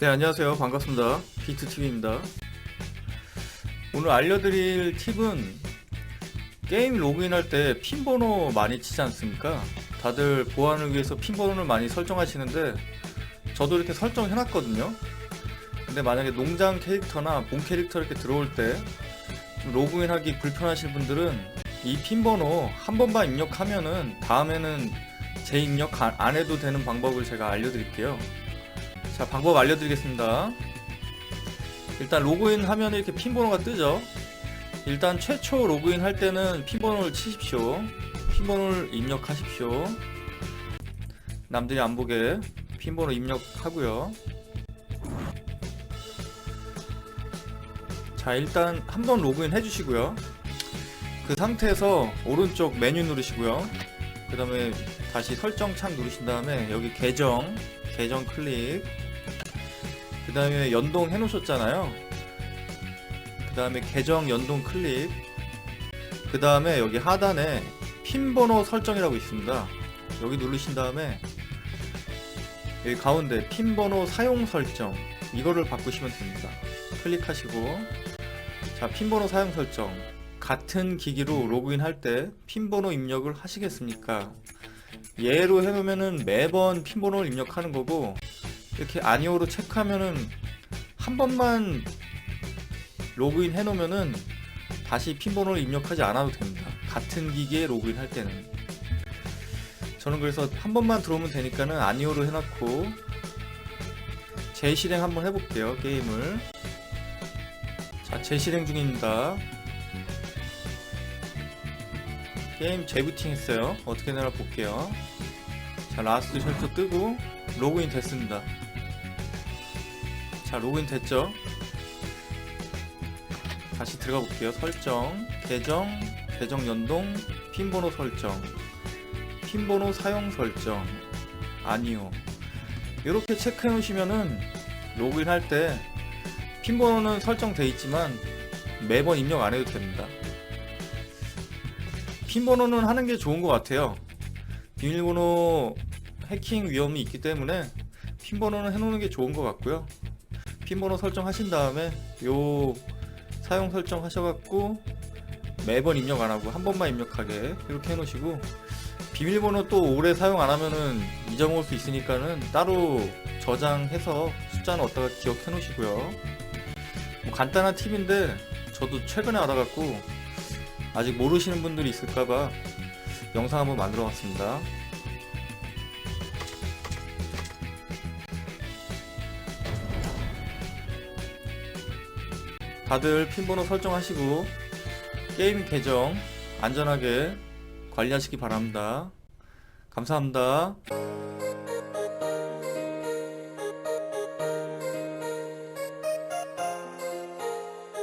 네, 안녕하세요. 반갑습니다. 비트TV입니다. 오늘 알려드릴 팁은 게임 로그인할 때 핀 번호 많이 치지 않습니까? 다들 보안을 위해서 핀 번호를 많이 설정하시는데 저도 이렇게 설정해놨거든요. 근데 만약에 농장 캐릭터나 본 캐릭터 이렇게 들어올 때좀 로그인하기 불편하신 분들은 이 핀 번호 한 번만 입력하면은 다음에는 재입력 안- 안 해도 되는 방법을 제가 알려드릴게요. 자, 방법 알려드리겠습니다. 일단 로그인 하면 이렇게 핀 번호가 뜨죠. 일단 최초 로그인 할 때는 핀 번호를 치십시오. 핀 번호를 입력하십시오. 남들이 안 보게 핀 번호 입력하고요. 자, 일단 한 번 로그인 해주시고요. 그 상태에서 오른쪽 메뉴 누르시고요. 그 다음에 다시 설정 창 누르신 다음에 여기 계정, 계정 클릭. 그 다음에 연동 해 놓으셨잖아요. 그 다음에 계정 연동 클릭. 그 다음에 여기 하단에 핀 번호 설정이라고 있습니다. 여기 누르신 다음에 여기 가운데 핀 번호 사용 설정 이거를 바꾸시면 됩니다. 클릭하시고 자, 핀 번호 사용 설정 같은 기기로 로그인 할 때 핀 번호 입력을 하시겠습니까? 예로 해놓으면은 매번 핀 번호를 입력하는 거고 이렇게 아니오로 체크하면은 한 번만 로그인 해놓으면은 다시 핀 번호를 입력하지 않아도 됩니다. 같은 기기에 로그인 할 때는. 저는 그래서 한 번만 들어오면 되니까는 아니오로 해놓고 재실행 한번 해볼게요 게임을. 자 재실행 중입니다. 게임 재부팅 했어요. 어떻게 되나 볼게요. 자 라스트 쉘터 뜨고 로그인 됐습니다 자 로그인 됐죠? 다시 들어가 볼게요. 설정 계정 계정 연동 핀번호 설정 핀번호 사용 설정 아니요. 이렇게 체크해 놓으시면은 로그인 할 때 핀번호는 설정돼 있지만 매번 입력 안 해도 됩니다. 핀번호는 하는 게 좋은 것 같아요. 비밀번호 해킹 위험이 있기 때문에 핀번호는 해놓는 게 좋은 것 같고요 핀번호 설정하신 다음에 요 사용 설정 하셔갖고 매번 입력 안 하고 한 번만 입력하게 이렇게 해놓으시고 비밀번호 또 오래 사용 안 하면은 잊어먹을 수 있으니까는 따로 저장해서 숫자는 어디다가 기억해 놓으시고요. 뭐 간단한 팁인데 저도 최근에 알아갖고 아직 모르시는 분들이 있을까봐 영상 한번 만들어 봤습니다. 다들 핀번호 설정하시고 게임 계정 안전하게 관리하시기 바랍니다. 감사합니다.